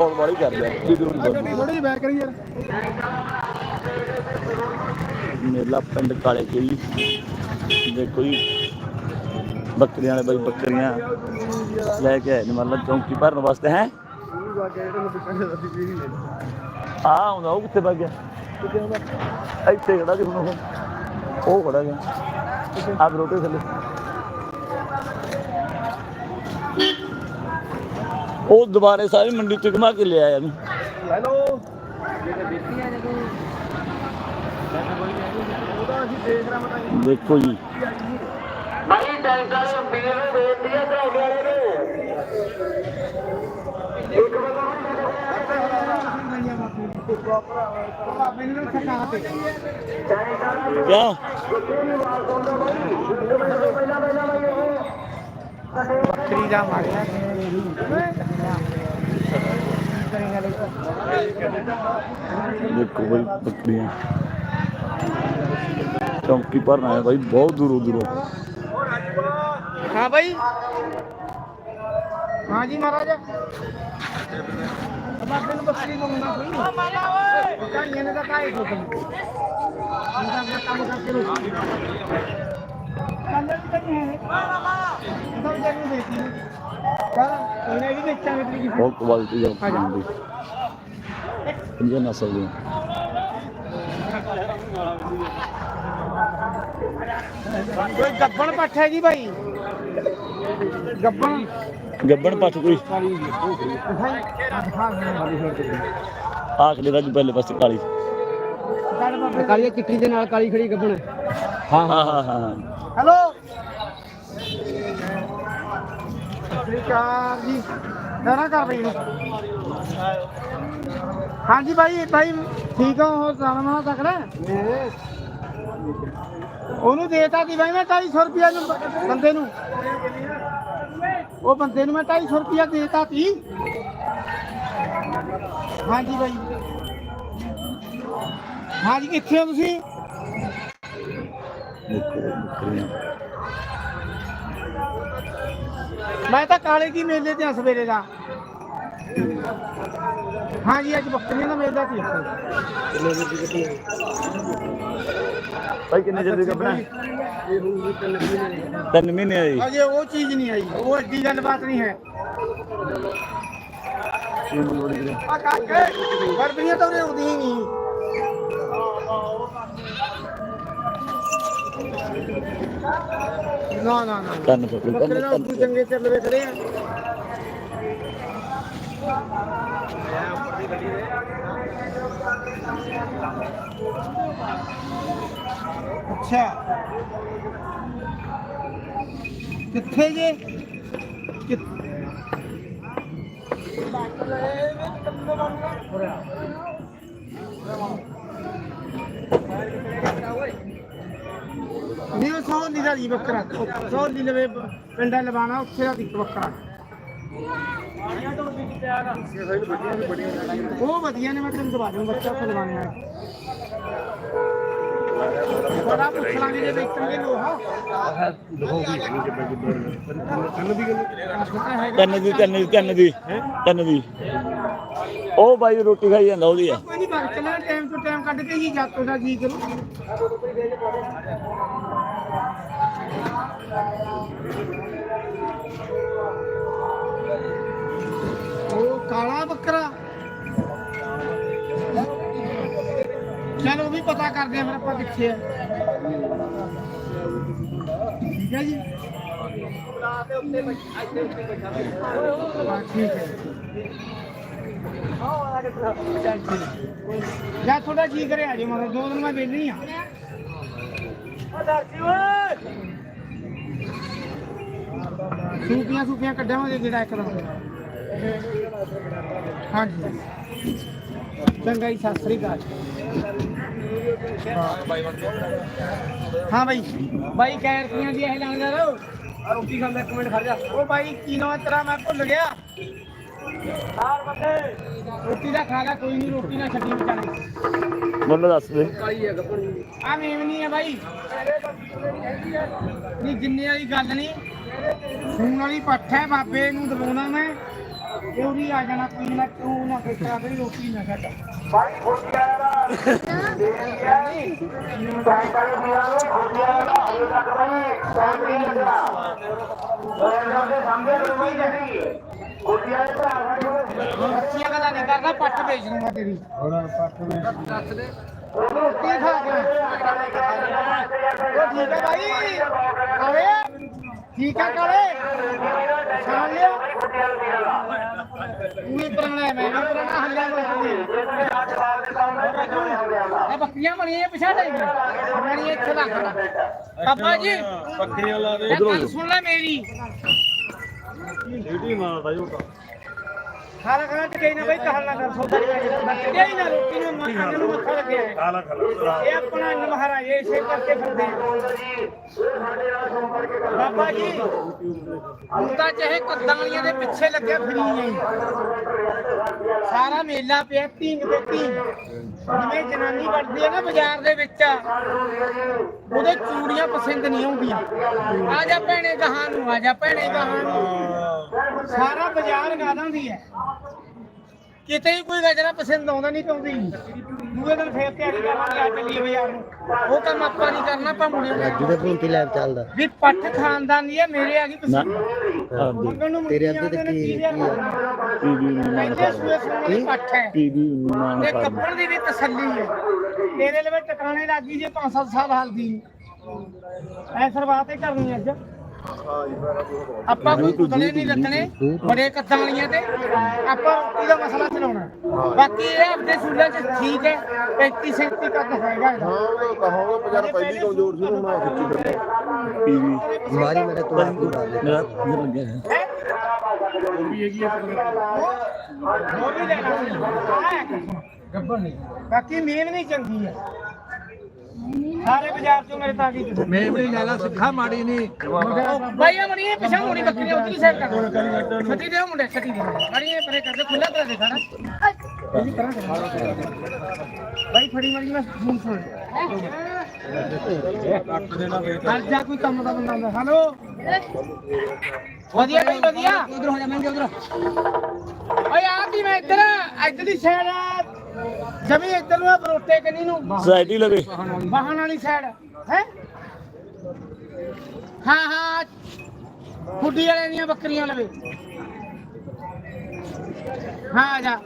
ਬਹੁਤ ਵਾਲੀ ਕਰ ਲਿਆ ਥੋੜੀ ਜਿਹੀ ਬੈਕ ਕਰੀ ਯਾਰ। ਮੇਲਾ ਪਿੰਡ ਕਾਲੇ ਕੇ ਜੀ। ਦੇਖੋ ਜੀ ਬੱਕਰੀਆਂ ਵਾਲੇ ਬਾਈ ਬੱਕਰੀਆਂ ਲੈ ਕੇ ਆਏ ਨੇ ਮਤਲਬ ਚੌਂਕੀ ਭਰਨ ਵਾਸਤੇ ਹੈ? ਆ ਆਉਂਦਾ ਉਹ ਕਿੱਥੇ ਭੱਜ ਗਿਆ? ਇੱਥੇ ਖੜਾ ਜੀ ਹੁਣ ਉਹ। ਉਹ ਖੜਾ ਗਿਆ। ਆ ਰੋਟੇ ਥੱਲੇ। ਉਹ ਦੁਬਾਰੇ ਸਾਰੀ ਮੰਡੀ ਚ ਘੁਮਾ ਕੇ ਲਿਆਇਆ ਇਹਨੂੰ। ਹੈਲੋ। ਦੇਖ ਜੀ। ਭਾਈ ਟੈਂਕਰ ਵੀਰ ਨੂੰ ਬੇਨਤੀ ਹੈ ਤੁਹਾਡੇ ਵਾਲੇ ਨੂੰ। ਖਟਾ ਤੇ ਕਿਉਂ ਬੱਕਰੀ ਦਾ ਮਾਰਿਆ ਦੇਖੋ ਬਈ ਬੱਕਰੀਆਂ ਚੌਂਕੀ ਭਰਨ ਆਇਆ ਬਾਈ ਬਹੁਤ ਦੂਰੋਂ ਦੂਰੋਂ। ਹਾਂ ਭਾਈ ਹਾਂ ਜੀ ਮਹਾਰਾਜ। ਬਾਬੇ ਨੂੰ ਬੱਕਰੀ ਮੰਗਣਾ ਕੋਈ ਕਾਈਆਂ ਨੇ ਤਾਂ ਕਾਏ ਕੋ ਕੰਮ ਕੰਮ ਕਰਕੇ ਰੋ ਬਹੁਤ ਕੁਆਲਿਟੀ ਦਾ ਬੱਕਰੀਆਂ ਦੀ ਪੰਜਾਂ ਨਸਲ ਦੀ ਕੋਈ ਗੱਬਣ ਪੱਠ ਹੈ ਜੀ ਭਾਈ ਗੱਬਣ। ਗੱਬਣ ਪੱਠ ਕੋਈ? ਆਖੜੇ ਦਾ ਪਹਿਲੇ ਪਾਸੇ ਕਾਲੀ? ਕਾਲੀ ਚਿੱਟੀ ਦੇ ਨਾਲ ਕਾਲੀ ਖੜੀ ਗੱਬਣ ਹਾਂ ਹਾਂ ਹਾਂ ਹਾਂ। ਹੈਲੋ। ਸ੍ਰੀਕਾਰ ਜੀ ਡਰਾ ਕਰ ਰਹੀ ਨੂੰ ਹਾਂਜੀ ਭਾਈ ਭਾਈ ਠੀਕ ਹੋ ਹੋ ਸਾਲਮਾ ਤੱਕੜਾ। ਉਹਨੂੰ ਦੇਤਾ ਸੀ ਭਾਈ ਮੈਂ 250 ਰੁਪਿਆ ਨੂੰ ਬੰਦੇ ਨੂੰ। ਉਹ ਬੰਦੇ ਨੂੰ ਮੈਂ 250 ਰੁਪਿਆ ਦੇਤਾ ਸੀ। ਹਾਂਜੀ ਭਾਈ ਹਾਂਜੀ, ਕਿੱਥੇ ਹੋ ਤੁਸੀਂ? ਮੈਂ ਤਾਂ ਕਾਲੇ ਕੀ ਮੇਲੇ ਤੇ ਆ ਸਵੇਰੇ ਦਾ ਹਾਂਜੀ ਅੱਜ ਬੱਕਰੀਆਂ ਦਾ ਮੇਲਾ ਸੀ ਇੱਥੇ ਭਾਈ ਕਿੰਨੇ ਚਿਰ ਦੀ ਗੱਬਣਾ ਤਿੰਨ ਮਹੀਨੇ ਆਈ ਅਜੇ ਉਹ ਚੀਜ਼ ਨਹੀਂ ਆਈ ਉਹ ਐਡੀ ਗੱਲਬਾਤ ਨਹੀਂ ਹੈ ਆ ਕਾਕੇ ਵਰਦੀਆਂ ਤਾਂ ਉਹਨੇ ਆਉਂਦੀ ਹੀ ਨਹੀਂ ਨਾ ਨਾ ਨਾ। ਕੰਨ ਪਕੜ ਬੱਕਰੇ ਨਾਲ ਤੂੰ ਚੰਗੇ ਚੱਲ ਵੇ ਖੜੇ ਆ। ਅੱਛਾ। ਕਿੱਥੇ ਜੇ? ਕਿ- ਨਹੀਂ ਉਹ ਸੌ ਦੀ ਜੀ ਬੱਕਰਾ। ਸੌ ਦੀ ਲਵੇ ਪਿੰਡਾਂ ਲਵਾਣਾ ਉੱਥੇ ਦਾ ਇੱਕ ਬੱਕਰਾ। ਉਹ ਵਧੀਆ ਨੇ ਮੈਂ ਤੈਨੂੰ ਦਵਾ ਦੂੰ ਬੱਚਾ ਉੱਥੇ ਲਵਾਣੇ ਆ। ਬੜਾ ਪੁੱਛ ਲਾਂਗੇ ਜੇ ਵੇਚਣਗੇ ਲੋਹਾ ਤਿੰਨ ਦੀ ਤਿੰਨ ਦੀ ਤਿੰਨ ਦੀ ਤਿੰਨ ਦੀ। ਉਹ ਬਾਈ ਰੋਟੀ ਖਾਈ ਜਾਂਦਾ ਉਹਦੀ ਆ। ਕੋਈ ਨਹੀਂ ਟਾਈਮ ਤੋਂ ਟਾਈਮ ਕੱਢ ਕੇ ਹੀ ਜਾਤੋ ਦਾ ਜੀ ਕਰੂ। ਉਹ ਕਾਲਾ ਬੱਕਰਾ। ਚਲੋ ਉਹ ਵੀ ਪਤਾ ਕਰਦੇ ਆ ਫਿਰ ਆਪਾਂ ਕਿੱਥੇ ਆ। ਠੀਕ ਹੈ ਜੀ? ਹਾਂ, ਠੀਕ ਹੈ। ਜਾਂ ਥੋੜਾ ਜੀ ਕਰੇ ਆ ਜੀ ਮਤਲਬ ਦੋ ਦਿਨ ਮੈਂ ਵਿਹਲੀ ਆ। ਸੂਪੀਆਂ ਸੂਪੀਆਂ ਕੱਢਾਂਗੇ ਜਿਹੜਾ ਇੱਕ ਦਿਨ ਹਾਂਜੀ। ਚੰਗਾ ਜੀ ਸਤਿ ਸ੍ਰੀ ਅਕਾਲ। ਹਾਂ ਬਾਈ। ਬਾਈ ਕੈ ਰੁਪਈਆਂ ਦੀ ਇਹ ਲੈਣ ਰਹੋ ਰੋਟੀ ਖਾਂਦਾ ਇੱਕ ਮਿੰਟ ਖੜ ਜਾ। ਉਹ ਬਾਈ ਕੀ ਨਾਮ ਤੇਰਾ ਮੈਂ ਭੁੱਲ ਗਿਆ। ਰੋਟੀ ਦਾ ਖਾ ਲੈ ਕੋਈ ਨਹੀਂ ਰੋਟੀ ਨਾ ਛੱਡੀ ਵਿਚਾਰੇ। ਮੈਨੂੰ ਦੱਸ ਦੇ। ਆ ਮੇਵਨੀ ਹੈ ਬਾਈ। ਨਹੀਂ ਜਿੰਨੇ ਵਾਲੀ ਗੱਲ ਨਹੀਂ ਫੋਨ ਵਾਲੀ ਪੱਠ ਹੈ ਬਾਬੇ ਨੂੰ ਦਬਾਉਣਾ ਮੈਂ। ਉਰੀ ਆ ਜਾਣਾ ਕੋਈ ਨਾ ਕਿਉਂ ਨਾ ਖੇਚਾ ਕਰੀ ਰੋਟੀ ਨਾ ਖਾਦਾ ਭਾਈ ਖੁਸ਼ੀਆਂ ਦਾ ਟੈਂਕਰ ਵੀਰਾਂ ਨੂੰ ਖੁਸ਼ੀਆਂ ਦਾ ਹਜੇ ਤੱਕ ਭਾਈ ਟਾਈਮ ਨਹੀਂ ਲੱਗਿਆ ਉਹਨਾਂ ਦੇ ਸਾਹਮਣੇ ਰੁਪਈ ਨਹੀਂ ਖੁਸ਼ੀਆਂ ਦੇ ਭਰਾ ਸਾਡੇ ਕੋਲ ਅੱਛੀਆਂ ਗੱਲਾਂ ਨਹੀਂ ਕਰਦਾ ਪੱਟ ਵੇਚ ਦੂੰਗਾ ਤੇਰੀ ਉਹਨਾਂ ਨੂੰ ਪੱਟ ਵੇਚ ਰੋਟੀ ਖਾ ਕੇ ਉਹ ਠੀਕ ਹੈ ਭਾਈ ਕਾਲੇ ਠੀਕ ਹੈ ਕਾਲੇ ਛਾਣ ਲਿਓ ਤੂੰ ਵੀ ਪੁਰਾਣਾ ਹੈ ਮੈਂ ਵੀ ਪੁਰਾਣਾ ਹੱਲਿਆ ਇਹ ਬੱਕਰੀਆਂ ਬਣੀਆਂ ਪਿਛਾ ਲਈ ਬਣੀਆਂ ਇੱਥੇ ਰੱਖਦਾ। ਪਾਪਾ ਜੀ ਪੱਖੀਆਂ ਲਾ ਦੇ। ਸੁਣ ਲੈ ਮੇਰੀ। ਡਿਊਟੀ ਮਾਰਦਾ ਜੋ ਖਾਣਾ ਖਾਣਾ ਤੇ ਕਈ ਨਾ ਬਈ ਕਹਿਣ ਨਾ ਕਰ ਸੌਦਾ ਨਹੀਂ ਹੀ ਨਾ ਰੋਟੀ ਨੂੰ ਮੱਖਣ ਨੂੰ ਮੱਖਾ ਲੱਗਿਆ ਹੈ। ਕਾਲਾ ਖਲਾ ਇਹ ਆਪਣਾ ਮਹਾਰਾਜ ਇਸੇ ਕਰਕੇ ਫਿਰਦੇ ਆ। ਬਾਬਾ ਜੀ ਚਾਹੇ ਕੱਦਾਂ ਵਾਲੀਆਂ ਦੇ ਪਿੱਛੇ ਲੱਗਿਆ ਫਿਰੀ ਸਾਰਾ ਮੇਲਾ ਪਿਆ ਧੀਂਗ ਤੇ ਧੀਂਗ ਜਿਵੇਂ ਜਨਾਨੀ ਵੜਦੀ ਹੈ ਨਾ ਬਾਜ਼ਾਰ ਦੇ ਵਿੱਚ, ਉਹਦੇ ਚੂੜੀਆਂ ਪਸੰਦ ਨਹੀਂ ਆਉਂਦੀਆਂ। ਆ ਜਾ ਭੈਣੇ ਗਾਹਾਂ ਨੂੰ, ਆ ਜਾ ਭੈਣੇ ਗਾਹਾਂ ਨੂੰ। ਸਾਰਾ ਬਾਜ਼ਾਰ ਗਾ ਦਿੰਦੀ ਹੈ। ਕਿਤੇ ਹੀ ਕੋਈ ਗਜਰਾ ਪਸੰਦ ਆਉਂਦਾ ਨਹੀਂ ਪਾਉਂਦੀ ਦੂਏ ਦਿਨ ਫੇਰ ਤਿਆਰੀ ਕਰਾਂਗੇ ਆ ਚੱਲੀਏ ਬਾਜ਼ਾਰ ਨੂੰ। ਉਹ ਕੰਮ ਆਪਾਂ ਨਹੀਂ ਕਰਨਾ ਆਪਾਂ ਮੁੰਡੇ ਨੂੰ ਜਿਹਦੇ ਫੋਨ ਤੇ ਲੈਬ ਚੱਲਦਾ। ਵੀ ਪੱਠ ਖਾਨਦਾਨ ਦੀ ਹੈ ਮੇਰੇ ਆ ਗਈ ਪਸੰਦ ਤੇਰੇ ਅੱਗੇ ਤੇ ਕੀ- ਕੀ ਵਾਲੀ ਪੱਠ ਹੈ। ਪੀਵੀ ਮਾਨ ਤੇ ਕੱਪੜ ਦੀ ਵੀ ਤਸੱਲੀ ਹੈ। ਤੇਰੇ ਲਈ ਟਿਕਾਣੇ ਲੱਗੀ ਜੇ 5-7 ਸਾਲ ਹਾਲ ਦੀ ਐ ਸਰਵਾਤ ਹੀ ਕਰਨੀ ਅੱਜ। ਆਪਾਂ ਕੋਈ ਕੁਤਲੇ ਨਹੀਂ ਰੱਖਣੇ ਬੜੇ ਕੱਦਾਂ ਵਾਲੀਆਂ ਤੇ। ਆਪਾਂ ਰੋਟੀ ਦਾ ਮਸਲਾ ਚਲਾਉਣਾ। ਬਾਕੀ ਇਹ ਆਪਦੇ ਸੂਲਾਂ 'ਚ ਠੀਕ ਹੈ 35 37 ਕੱਦ ਹੈਗਾ ਇਹਦਾ। ਕਹੋਗੇ ਪਹਿਲੀ ਕਮਜ਼ੋਰ ਸੀ ਹੁਣ ਖਿੱਚੀ ਫਿਰਦਾ। ਮੇਰੇ ਤੋਂ ਮੇਰਾ ਲੱਗਿਆ ਹੈ? ਵੀ ਨਹੀਂ। ਬਾਕੀ ਮੇਨ ਨਹੀਂ ਚੰਗੀ ਹੈ। ਸਾਰੇ ਬਾਜ਼ਾਰ ਚੋਂ ਮੇਰੇ ਤਾਂ ਕੀ ਮੈਂ ਵੀ ਲੈਣਾ ਸਿੱਖਾ ਮਾੜੀ ਨਹੀਂ। ਭਾਈ ਆ ਮਣੀ ਪਿਛਾ ਹੋਣੀ ਬੱਕਰੀ ਉਤਲੀ ਸਾਈਡ ਕਰ। ਛੱਤੀ ਦੇ ਮੁੰਡੇ ਛੱਤੀ ਦੇ ਮਣੀ ਪਰੇ ਕਰਦੇ ਖੁੱਲਾ ਕਰ ਦੇ ਕਰਾਂ ਭਾਈ ਫੜੀ ਮੜੀ ਮੈਂ ਫੋਨ ਸੁਣ ਹਰ ਜਾ ਕੋਈ ਕੰਮ ਦਾ ਬੰਦਾ ਹੁੰਦਾ। ਹਲੋ? ਵਧੀਆ ਭਾਈ ਵਧੀਆ। ਉਧਰ ਹੋ ਜਾ ਮੈਂ ਉਧਰ। ਓਏ ਆ ਕੀ ਮੈਂ ਇੱਧਰ ਇੱਧਰ ਦੀ ਸਾਈਡ ਜਮੀ ਇੱਧਰ ਨੂੰ ਆ ਬਰੋਟੇ ਕਨੀ ਨੂੰ। ਸੋਸਾਇਟੀ ਲਵੇ। ਵਾਹਨ ਵਾਲੀ ਸਾਈਡ ਹੈ? ਹਾਂ ਹਾਂ ਖੁੱਡੀ ਵਾਲੇ ਦੀਆਂ ਬੱਕਰੀਆਂ ਲਵੇ। ਹਾਂ ਆ ਜਾ।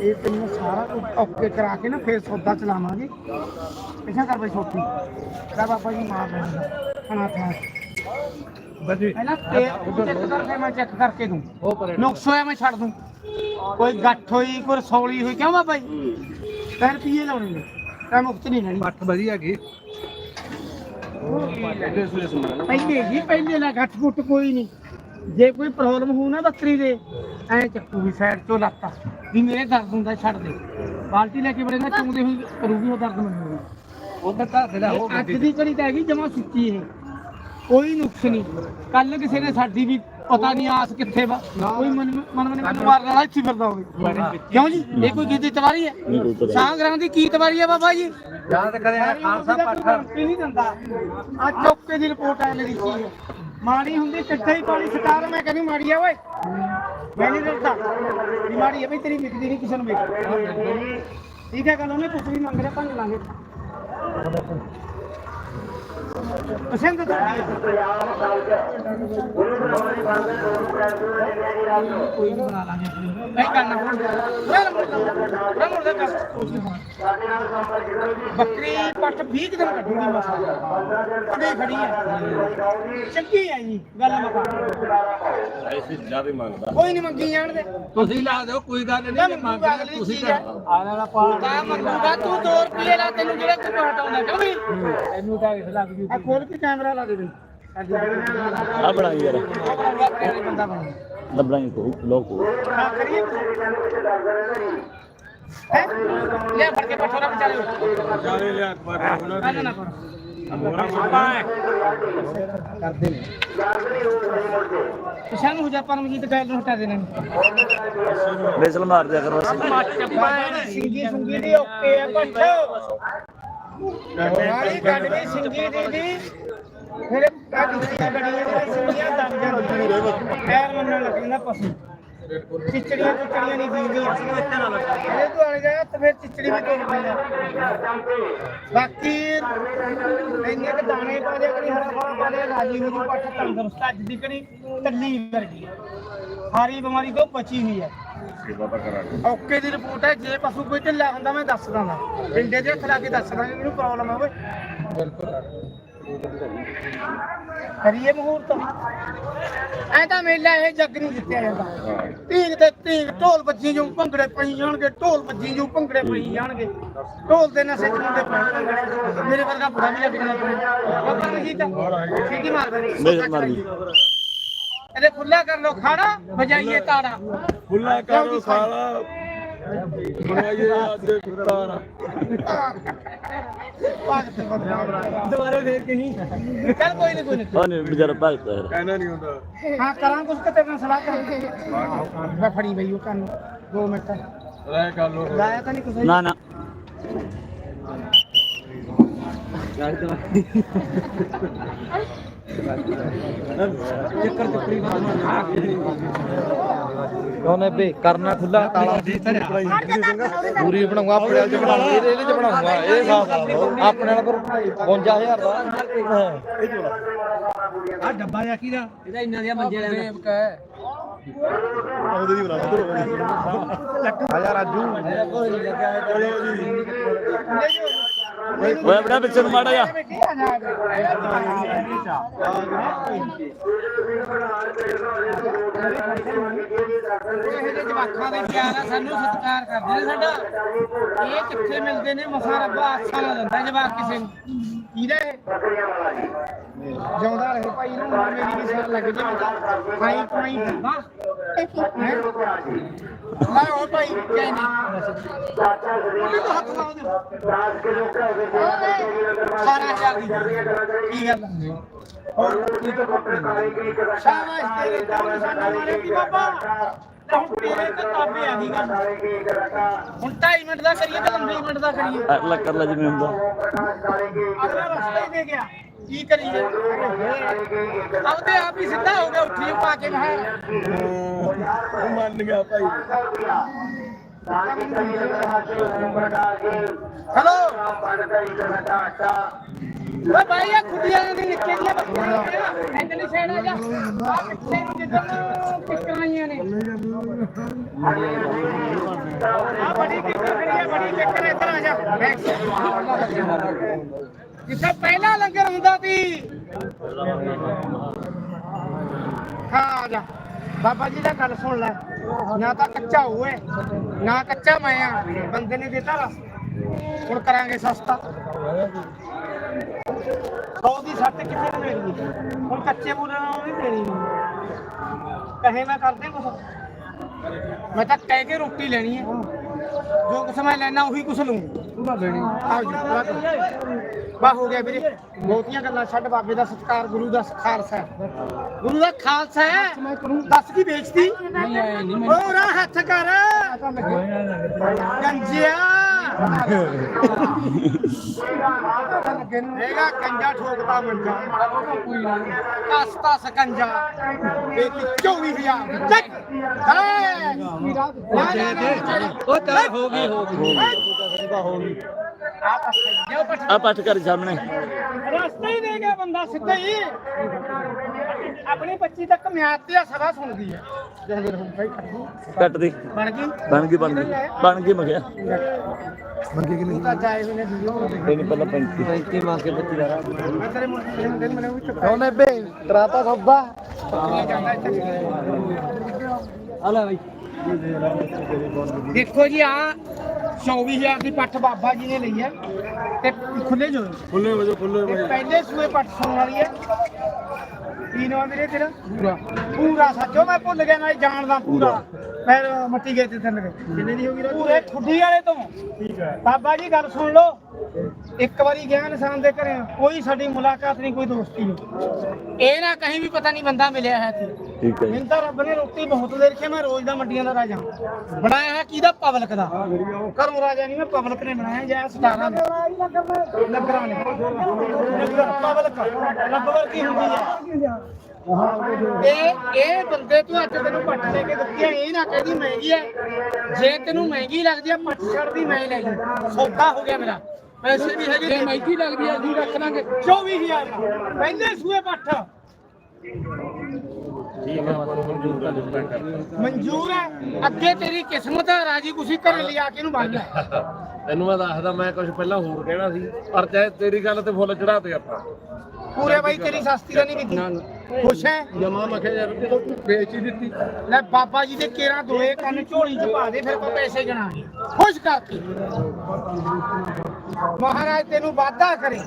ਇਹ ਤੈਨੂੰ ਸਾਰਾ ਕੁਝ ਓਕੇ ਕਰਾ ਕੇ ਨਾ ਫੇਰ ਸੌਦਾ ਚਲਾਵਾਂਗੇ। ਪਿੱਛਾ ਕਰ ਬਈ ਛੋਟੀ ਦਾ ਬਾਬਾ ਜੀ ਮਾਰ ਲੈਣਾ ਖਾਣਾ ਖਾ। ਬਜੀ ਪਹਿਲਾਂ ਤੇ ਚੈੱਕ ਕਰਕੇ ਮੈਂ ਚੈੱਕ ਕਰਕੇ ਦੂੰ। ਨੁਕਸ ਹੋਇਆ ਮੈਂ ਛੱਡ ਦੂੰ। ਕੋਈ ਗੱਠ ਹੋਈ ਕੋਈ ਰਸੌਲੀ ਹੋਈ ਕਿਉਂ ਬਾਬਾ ਜੀ? 10 ਰੁਪਏ ਲਾਉਣੇ ਨੇ। ਤਾਂ ਮੁਕਤ ਨਹੀਂ ਲੈਣੀ ਪੱਠ ਵਧੀਆ ਗਈ ਪਹਿਲੇ ਜੀ ਪਹਿਲੇ ਲਾ ਗੱਠ ਗੁੱਟ ਕੋਈ ਨਹੀਂ। ਜੇ ਕੋਈ ਪ੍ਰੋਬਲਮ ਹੋਊ ਨਾ ਬੱਕਰੀ ਦੇ ਐ ਚੱਕੂ ਵੀ ਸਾਈਡ ਤੋਂ ਲੱਤਾ ਵੀ ਮੇਰੇ ਦਰਦ ਹੁੰਦਾ ਛੱਡ ਦੇ। ਬਾਲਟੀ ਲੈ ਕੇ ਬੜੇਗਾ ਚੁੰਗਦੇ ਹੋਈ ਕਰੂਗੀ ਉਹ ਦਰਦ ਮੈਨੂੰ ਉਧਰ ਤਾਂ ਦੇ ਅੱਜ ਦੀ ਘੜੀ ਤਾਂ ਹੈਗੀ ਜਮਾ ਸੁੱਚੀ ਇਹ। ਕੋਈ ਨੁਕਸ ਨਹੀਂ। ਕੱਲ ਕਿਸੇ ਨੇ ਸਾਡੀ ਵੀ ਪਤਾ ਨਹੀਂ ਆਸ ਕਿੱਥੇ ਵਾ। ਕੋਈ ਮਨ ਮਨ ਮਨ ਮੈਨੂੰ ਮਾਰਨ ਵਾਲਾ ਇੱਥੇ ਫਿਰਦਾ ਹੋਵੇ। ਕਿਉਂ ਜੀ? ਇਹ ਕੋਈ ਕੀਤੀ ਤਵਾਰੀ ਹੈ? ਸਾਂਗਰਾਂ ਦੀ ਕੀ ਤਵਾਰੀ ਹੈ ਬਾਬਾ ਜੀ? ਯਾਦ ਕਰੇ ਖਾਲਸਾ ਪੱਠ ਨਹੀਂ ਦਿੰਦਾ ਆ ਚੌਕੇ ਦੀ ਰਿਪੋਰਟ ਆ ਮੇਰੀ ਕੀ ਹੈ। ਮਾੜੀ ਹੁੰਦੀ ਕਿੱਥੇ ਹੀ ਪਾਣੀ ਸਟਾਰ ਮੈਂ ਕਹਿੰਦੀ ਮਾੜੀ ਆ ਓਏ। ਮੈਂ ਨਹੀਂ ਦਿੰਦਾ ਵੀ ਮਾੜੀ ਹੈ ਬਈ ਤੇਰੀ ਵਿਕਦੀ ਨਹੀਂ ਕਿਸੇ ਨੂੰ ਵਿਕ ਠੀਕ ਹੈ ਗੱਲ ਉਹਨੇ ਪੁੱਛ ਵੀ ਮੰਗ ਰਿਹਾ ਭੰਗ ਲਾਂਗੇ। ਪਸੰਦ ਤਾਂ। ਕੋਈ ਨਹੀਂ ਬਣਾ ਲਾਂਗੇ ਆਪਣੀ। ਨਹੀਂ ਕਰਨਾ ਬੜਾ ਬੜਾ ਮੁਰਦਾ ਕਰ ਬੱਕਰੀ ਪੱਟ 20 ਕੁ ਦਿਨ ਕੱਢੂਗੀ ਮਸਾ। ਅਗੇ ਖੜੀ ਹੈ ਚੰਗੀ ਹੈ ਜੀ ਗੱਲ ਮਕਾ ਐਸੇ ਜ਼ਿਆਦਾ ਮੰਗਦਾ। ਕੋਈ ਨਹੀਂ ਮੰਗੀ ਜਾਣ ਦੇ। ਤੁਸੀਂ ਲਾ ਦਿਓ ਕੋਈ ਗੱਲ ਨਹੀਂ ਮੰਗਦੇ ਤੁਸੀਂ ਆਲਾ ਦਾ ਪਾ ਤਾਂ ਮੰਗੂਗਾ ਤੂੰ 2 ਰੁਪਏ ਲਾ ਤੈਨੂੰ ਜਿਹੜਾ ਤੂੰ ਹਟਾਉਂਦਾ ਕਿਉਂ ਵੀ ਇਹਨੂੰ ਤਾਂ ਇਸ ਲੱਗ ਜੂ ਆ ਖੋਲ ਕੇ ਕੈਮਰਾ ਲਾ ਦੇ ਦੇ। ਆ ਬਣਾ ਯਾਰ। ਬੰਦਾ ਬਣਾ ਲੱਭਣਾ ਕੋ ਲੋਕੋ ਹਾਂ ਕਰੀਏ ਹੈ? ਲੈ ਫੜ ਕੇ ਪਠੋਰਾ ਵਿਚਾਰੇ ਜਾਰੇ ਲਿਆ ਅਖਬਾਰ ਉਹਨਾਂ ਕੱਲ। ਨਾ। ਕਰੋ ਕਰਦੇ ਨੇ ਕਿਸ਼ਨ ਹੋ ਜਾ ਪਰਮਜੀਤ ਗੈਲ ਨੂੰ ਹਟਾ ਦੇਣਾ ਬੇਸਲ ਮਾਰ ਦਿਆ ਕਰੋ। ਅਸੀਂ ਸਿੰਗੀ ਸੁੰਗੀ ਦੀ ਓਕੇ ਆ ਪੱਠ। ਵਾਲੀ ਕੱਢ ਵੀ ਸਿੰਗੀ ਦੀ ਦੀ ਫਿਰ ਆ ਦਿੱਤੀਆਂ ਗੜੀਆਂ ਦੇ ਸਿੰਘੀਆਂ ਦੰਦ ਜਾਂਦੀਆਂ ਪੈਰ ਮੰਨਣ ਲੱਗ ਜਾਂਦਾ ਪਸ਼ੂ। ਚਿਚੜੀਆਂ ਚਿਚੜੀਆਂ ਨਹੀਂ ਦੀਦੀਆਂ ਇਹ ਤੋਂ ਆ ਗਿਆ ਤਾਂ ਫਿਰ ਚਿਚੜੀ ਵੀ ਤੋੜ ਪੈਂਦਾ ਬਾਕੀ ਇੰਨੇ ਕਿ ਦਾਣੇ ਪਾ ਦਿਆ ਕਰੀ ਹਰਾ ਫਰਾ ਪਾ ਦਿਆ ਰਾਜੀ ਹੋ ਜੂ ਪੱਠ ਤੰਦਰੁਸਤ ਅੱਜ ਦੀ ਕਣੀ ਟੱਲੀ ਵਰਗੀ ਸਾਰੀ ਬਿਮਾਰੀ ਤੋਂ ਬਚੀ ਹੋਈ ਹੈ ਓਕੇ ਦੀ ਰਿਪੋਰਟ ਹੈ ਜੇ ਪਸ਼ੂ ਕੋਈ ਢਿੱਲਾ ਹੁੰਦਾ ਮੈਂ ਦੱਸ ਦਾਂਗਾ। ਪਿੰਡੇ ਦੇ ਹੱਥ ਲਾ ਕੇ ਦੱਸ ਦਾਂਗਾ ਇਹਨੂੰ ਪ੍ਰੋਬਲਮ ਹੈ ਓਏ। ਕਰੀਏ ਮਹੂਰਤ। ਐ ਤਾਂ ਮੇਲਾ ਇਹ ਜੱਗ ਨਹੀਂ ਜਿੱਤਿਆ ਜਾਂਦਾ। ਧੀਂਗ ਤੇ ਧੀਂਗ ਢੋਲ ਵੱਜੀ ਜੂ ਭੰਗੜੇ ਪਈ ਜਾਣਗੇ ਢੋਲ ਵੱਜੀ ਜੂ ਭੰਗੜੇ ਪਈ ਜਾਣਗੇ। ਢੋਲ ਦੇ ਨਸੇ ਚੁੰਦੇ ਪੈ ਮੇਰੇ ਵਰਗਾ ਬੁੜਾ ਵੀ ਲੱਗ ਜਾਣਾ ਬਾਬਾ ਜੀ ਤਾਂ ਠੀਕ ਹੀ ਮਾਰ ਦੀ ਇਹਦੇ ਖੁੱਲਾ ਕਰ ਲੋ ਖਾਣਾ ਵਜਾਈਏ ਤਾੜਾ। ਖੁੱਲਾ ਕਰੋ ਸਾਲਾ ਬਣਾਈਏ ਅੱਜ ਕੁੱਤਾ ਦੁਬਾਰਾ ਫੇਰ ਕਹੀਂ। ਚੱਲ ਕੋਈ ਨਹੀਂ ਕੋਈ ਨਹੀਂ ਉਹਨੇ ਵਿਚਾਰਾ ਭਗਤ ਹੈ ਕਹਿਣਾ ਨਹੀਂ ਹੁੰਦਾ। ਹਾਂ ਕਰਾਂ ਕੁਛ ਕਿਤੇ ਮੈਂ ਸਲਾਹ ਕਰ। ਮੈਂ ਫੜੀ ਬਈ ਉਹ ਕੰਨ 2 ਮਿੰਟ। ਰਹਿ ਕਰ ਲੋ ਲਾਇਆ ਤਾਂ ਨਹੀਂ ਕੁਛ ਨਾ ਨਾ। ਉਹਨੇ ਬੇ ਕਰਨਾ ਖੁੱਲਾ ਤਾਲਾ ਪੂਰੀ ਬਣਾਉਂਗਾ ਆਪਣੇ ਵਾਲ ਚ ਬਣਾਉਂਗਾ ਇਹਦੇ ਚ ਬਣਾਉਂਗਾ ਇਹ ਸਾਫ਼ ਆਪਣੇ ਨਾਲ ਪਰ 55000 ਦਾ। ਆ ਡੱਬਾ ਜਾਂ ਕਿਹਦਾ ਇਹਦਾ ਇੰਨਾ ਦੀਆਂ ਮੰਜੇ ਲੈਣੇ ਹੈ। ਉਹਦੇ ਦੀ ਬਣਾ ਆਜਾ ਰਾਜੂ ਓਏ ਬੜਾ ਪਿੱਛੇ ਨੂੰ ਮਾੜਾ ਜਾ ਇਹ ਜਵਾਕਾਂ ਦੇ ਪਿਆਰ ਆ, ਸਾਨੂੰ ਸਤਿਕਾਰ ਕਰਦੇ ਨੇ ਸਾਡਾ। ਇਹ ਕਿੱਥੇ ਮਿਲਦੇ ਨੇ? ਮਸਾ ਰੱਬਾ ਆਸਾਂ ਨਾਲ ਦਿੰਦਾ ਜਵਾਕ ਕਿਸੇ ਨੂੰ। ਕਿਹਦਾ ਇਹ? ਜਿਉਂਦਾ ਰਹੇ ਭਾਈ ਨੂੰ ਹੁਣ ਮੇਰੀ ਵੀ ਸਿਰ ਲੱਗ ਜੇ ਖਾਈ ਪਾਈ ਹੁੰਦਾ ਹੈਂ? ਲੈ ਉਹ ਭਾਈ ਕਹਿੰਦੀ ਉਹਨੇ ਤਾਂ ਹੱਥ ਲਾ ਦੇ। 18000 ਦੀ ਕੀ ਗੱਲ ਆ? ਸ਼ਾਬਾਸ਼ ਤੇਰੇ ਤੇ ਨਿਸ਼ਾਨਾ ਮਾਰੇ ਕੀ ਬਾਬਾ? ਲੈ ਹੁਣ ਤੇਰੇ ਤੇ ਤਾਬੇ ਆ ਗਈ ਗੱਲ ਹੁਣ 2.5 ਮਿੰਟ ਦਾ ਕਰੀਏ ਤੇ ਲੰਬੇ ਮਿੰਟ ਦਾ ਕਰੀਏ। ਅਗਲਾ ਕਰ ਲੈ ਜਿਵੇਂ ਹੁੰਦਾ। ਅਗਲਾ ਰਸਤਾ ਹੀ ਦੇ ਗਿਆ। ਕੀ ਕਰੀਏ? ਆਪਦੇ ਆਪ ਹੀ ਸਿੱਧਾ ਹੋ ਗਿਆ ਉੱਠੀ ਪਾ ਕੇ ਮੈਂ ਮੰਨ ਗਿਆ ਭਾਈ। ਹਲੋ ਓਏ ਭਾਈ ਇਹ ਖੁੱਡੀਆਂ ਦੀ ਨਿੱਕੇ ਦੀਆਂ ਬੱਕਰੀਆਂ ਐਂਡਲੀ ਸਾਈਡ ਆ ਜਾ ਆ ਪਿੱਛੇ ਨੂੰ ਜਿੱਦਾਂ ਕਿੱਕਾਂ ਨੇ। ਆ ਬੜੀ ਕਿੱਕਰ ਆ, ਬੜੀ ਕਿੱਕਰ ਇੱਧਰ ਆ ਜਾ। ਜਿੱਥੇ ਪਹਿਲਾ ਲੰਗਰ ਹੁੰਦਾ ਸੀ। ਹਾਂ, ਆ ਜਾ। ਬਾਬਾ ਜੀ ਦਾ ਗੱਲ ਸੁਣ ਲੈ। ਨਾ ਤਾਂ ਕੱਚਾ ਹੋਏ ਨਾ ਕੱਚਾ ਮੈਂ ਆ। ਬੰਦੇ ਨੇ ਦਿੱਤਾ ਰਸ ਹੁਣ ਕਰਾਂਗੇ ਸਸਤਾ। ਸੌ ਦੀ ਸੱਟ ਕਿੱਥੇ ਨੂੰ ਮੇਰੀ ਹੁਣ ਕੱਚੇ ਬੂਰੇ ਨਾਲ ਨਹੀਂ ਦੇਣੀ। ਕਹੇ ਮੈਂ ਕਰਦੇ ਕੁਛ? ਮੈਂ ਤਾਂ ਕਹਿ ਕੇ ਰੋਟੀ ਲੈਣੀ ਹੈ। ਜੋ ਕੁਛ ਮੈਂ ਲੈਣਾ ਉਹੀ ਕੁਛ ਲੂੰ ਉਹਦਾ ਲੈਣੀ ਬਾ ਹੋ ਗਿਆ ਵੀਰੇ। ਬਹੁਤੀਆਂ ਗੱਲਾਂ ਛੱਡ ਬਾਬੇ ਦਾ ਸਤਿਕਾਰ ਗੁਰੂ ਦਾ ਖਾਲਸਾ। ਹੈ। ਗੁਰੂ ਦਾ ਖਾਲਸਾ ਹੈ। ਦੱਸ ਕੀ ਵੇਚਦੀ ਨਹੀਂ ਨਹੀਂ ਹੋਰ ਹੱਥ ਕਰ। ਗੰਜਿਆ। ਇਹਗਾ ਕੰਜਾ ਠੋਕਦਾ ਮੰਜਾ ਕਸਤਾ ਸਕੰਜਾ। ਇਹ 24000 ਚੱਕ। ਹੈ ਉਹ ਚੱਲ ਹੋ ਗਈ ਹੋ ਗਈ। ਆ ਪੱਟ ਕਰ ਸਾਹਮਣੇ। ਰਸਤਾ ਹੀ ਦੇ ਗਿਆ ਬੰਦਾ ਸਿੱਧਾ ਹੀ। ਆਪਣੀ ਬੱਚੀ ਤੱਕ ਮਿਆਦ ਤੇ ਆ ਸਦਾ ਸੁਣਦੀ ਹੈ ਜਦੋਂ ਹੁਣ ਭਾਈ ਕੱਟ ਦੇ। ਬਣ ਗਈ? ਬਣ ਗਈ ਬਣ ਗਈ। ਬਣ ਗਈ ਮੈਂ ਕਿਹਾ। ਬੰਦੇ ਕਿ ਨਹੀਂ? ਤਾਂ ਜਾਏ ਹੋਏ ਨੇ ਵੀਡੀਓ। ਇਹਨੇ ਪਹਿਲਾਂ 35 35 ਮੰਗ ਕੇ 25 ਦਾ ਮੈਂ ਤੇਰੇ ਮੁੰਡੇ ਨੂੰ ਮਿਲਿਆ ਵੀ ਚੱਕਰ ਉਹਨੇ ਬੇ? ਇੱਥੇ ਆ ਲੈ ਬਾਈ। ਦੇਖੋ ਜੀ ਆ 24000 ਦੀ ਪੱਠ ਬਾਬਾ ਜੀ ਨੇ ਲਈ ਹੈ ਤੇ ਖੁੱਲੇ ਜੋ। ਖੁੱਲੇ ਵਜੋ ਖੁੱਲੇ ਭਾਈ ਪਹਿਲੇ ਸੂਏ ਪੱਠ ਸੁਣਨ ਵਾਲੀ ਹੈ ਕੀ ਨਾਮ ਵੀਰੇ ਤੇਰਾ? ਪੂਰਾ। ਪੂਰਾ ਸੱਚੋ ਮੈਂ ਭੁੱਲ ਗਿਆ ਮੈਂ ਜਾਣਦਾ ਪੂਰਾ। ਫਿਰ ਮੱਟੀ ਗਏ ਤੇ ਥੱਲੇ। ਕਿੰਨੇ ਦੀ ਹੋ ਗਈ ਪੂਰੇ ਖੁੱਡੀ ਵਾਲੇ ਤੋਂ। ਠੀਕ ਹੈ। ਬਾਬਾ ਜੀ ਗੱਲ ਸੁਣ ਲਓ। ਇੱਕ ਵਾਰੀ ਗਿਆ ਇਨਸਾਨ ਦੇ ਘਰੇ ਕੋਈ ਸਾਡੀ ਮੁਲਾਕਾਤ ਨਹੀਂ ਕੋਈ ਦੋਸਤੀ ਨਹੀਂ। ਇਹ ਨਾ ਕहीं ਵੀ ਪਤਾ ਨਹੀਂ ਬੰਦਾ ਮਿਲਿਆ ਹੈ ਇੱਥੇ ਠੀਕ ਹੈ ਮੈਨੂੰ ਤਾਂ ਰੱਬ ਨੇ ਰੋਟੀ ਬਹੁਤ ਦੇ ਰੱਖੀ ਮੈਂ ਰੋਜ਼ ਦਾ ਮੰਡੀਆਂ ਦਾ ਰਾਜਾ। ਬਣਾਇਆ ਹੈ ਕਿਹਦਾ? ਪਬਲਿਕ ਦਾ। ਘਰੋਂ ਰਾਜਾ ਨਹੀਂ ਮੈਂ ਪਬਲਿਕ ਨੇ ਬਣਾਇਆ ਜੈ ਸਟਾਰਾਂ ਨੇ। ਨਗਰਾਂ ਨੇ। ਪਬਲਿਕ। ਰੱਬ ਵਰਗੀ ਹੁੰਦੀ ਹੈ ਇਹ ਇਹ ਬੰਦੇ ਤੂੰ ਅੱਜ ਤੈਨੂੰ ਪੱਟ ਲੈ ਕੇ ਦਿੱਤੀ ਇਹ ਨਾ ਕਹਦੀ ਮਹਿੰਗੀ ਹੈ ਜੇ ਤੈਨੂੰ ਮਹਿੰਗੀ ਲੱਗਦੀ ਹੈ ਪੱਟ ਛੱਡਦੀ ਮੈਂ ਲੈ ਜੂ ਸੌਦਾ ਹੋ ਗਿਆ ਮੇਰਾ। ਪੈਸੇ ਵੀ ਹੈਗੇ ਜੇ ਮਹਿੰਗੀ ਲੱਗਦੀ ਹੈ ਅਸੀਂ ਰੱਖ ਲਾਂਗੇ। 24000 ਦਾ ਪਹਿਲੇ ਸੂਏ ਪੱਠ। ਮਨਜ਼ੂਰ ਹੈ। ਅੱਗੇ ਤੇਰੀ ਕਿਸਮਤ ਹੈ ਰਾਜੀ ਕੁਸੀ ਘਰੇ ਲਿਆ ਕੇ ਇਹਨੂੰ ਬੰਨ ਲੈ। ਤੈਨੂੰ ਮੈਂ ਦੱਸਦਾ ਮੈਂ ਕੁਝ ਪਹਿਲਾਂ ਹੋਰ ਕਹਿਣਾ ਸੀ ਪਰ ਚਾਹੇ ਤੇਰੀ ਗੱਲ ਤੇ ਫੁੱਲ ਚੜਾਤੇ ਆਪਾਂ। ਪੂਰੇ ਬਾਈ ਤੇਰੀ ਸਸਤੀ ਦਾ ਨਹੀਂ ਕੀਤੀ। ਖੁਸ਼ ਹੈ? ਜਮਾ ਮਖੇ ਯਾਰ ਵੇਚ ਹੀ ਦਿੱਤੀ। ਲੈ ਬਾਬਾ ਜੀ ਦੇ ਕੇਰਾਂ ਦੋਏ ਕੰਨ ਝੋਲੀ ਚ ਪਾ ਦੇ ਫਿਰ ਆਪਾਂ ਪੈਸੇ ਗਣਾਂਗੇ ਖੁਸ਼ ਕਰਕੇ ਮਹਾਰਾਜ ਤੈਨੂੰ ਵਾਅਦਾ ਕਰੇ।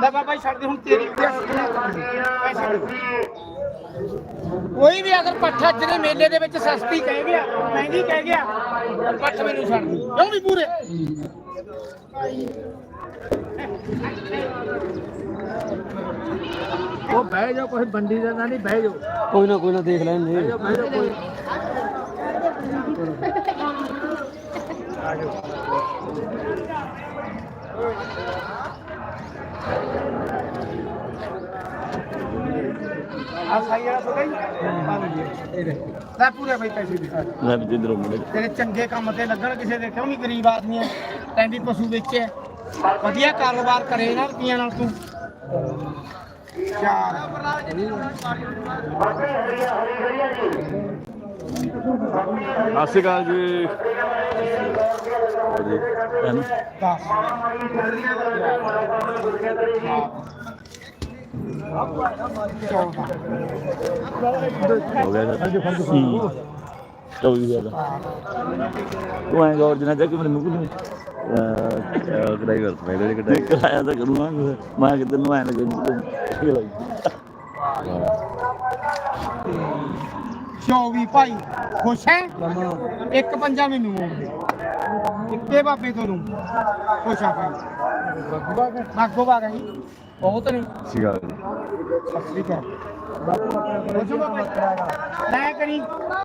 ਲੈ ਬਾਬਾ ਜੀ ਛੱਡ ਦੇ ਹੁਣ ਤੇਰੀ। ਕੋਈ ਵੀ ਅਗਰ ਪੱਠਾ ਜਿਹੜੇ ਮੇਲੇ ਦੇ ਵਿੱਚ ਸਸਤੀ ਕਹਿ ਗਿਆ ਮਹਿੰਗੀ ਕਹਿ ਗਿਆ ਪੱਠ ਮੈਨੂੰ ਛੱਡ ਦੇ। ਕਿਉਂ ਵੀ ਪੂਰੇ? ਉਹ ਬਹਿ ਜਾ ਕੋਈ ਬੰਡੀ ਦਾ ਨਹੀਂ ਬਹਿ ਜਾ ਕੋਈ ਨਾ ਕੋਈ ਨਾ ਦੇਖ ਲੈਣੇ ਬਹਿ ਜਾ ਕੋਈ। ਆ ਲੈ ਪੂਰੇ ਬਈ ਪੈਸੇ ਦੇ ਲੈ ਵੀ ਜਿੱਧਰੋਂ ਮੁੜੇ ਤੇਰੇ ਚੰਗੇ ਕੰਮ ਤੇ ਲੱਗਣ ਕਿਸੇ ਦੇ ਕਿਉਂ ਵੀ ਗਰੀਬ ਆਦਮੀ ਹੈ ਤੈਂ ਵੀ ਪਸ਼ੂ ਵੇਚਿਆ ਵਧੀਆ ਕਾਰੋਬਾਰ ਕਰੇ ਨਾ ਰੁਪਈਆਂ ਨਾਲ ਤੂੰ ਚਾਰ ਬੱਕਰੀ ਹਰੀਆ ਹਰੀ ਹਰੀਆ ਜੀ ਸਤਿ ਸ਼੍ਰੀ ਅਕਾਲ ਜੀ। ਜੀ? 10 ਹੋ ਗਿਆ ਸਰ ਹੂੰ। ਚੌਵੀ ਹਜ਼ਾਰ ਦਾ ਤੂੰ ਐਂ ਗੌਰ ਜਨਾ ਜਾ ਕਿ ਮੈਨੂੰ ਕੋਈ ਕਰਾਈ ਕਰ ਮੈਂ ਕਰਾਇਆ ਤਾਂ ਕਰੂੰਗਾ ਮੈਂ ਕਿਤੇ ਨੂੰ ਐਂ ਲੱਗੇ 24 ਭਾਈ ਖੁਸ਼ ਹੈ ਇੱਕ ਪੰਜਾ ਮੈਨੂੰ ਮੋੜ ਦੇ। ਇੱਕੇ ਬਾਬੇ ਤੋਂ ਨੂੰ ਖੁਸ਼ ਆ ਭਾਈ। ਨਾਗੋ ਬਾਗਾ ਜੀ। ਬਹੁਤ ਨਹੀਂ ਸੀਗਾ ਸਤਿ ਸ੍ਰੀ ਅਕਾਲ। ਖੁਸ਼ ਹੋ ਬਾਬਾ ਜੀ? ਲੈ ਕਰੀ।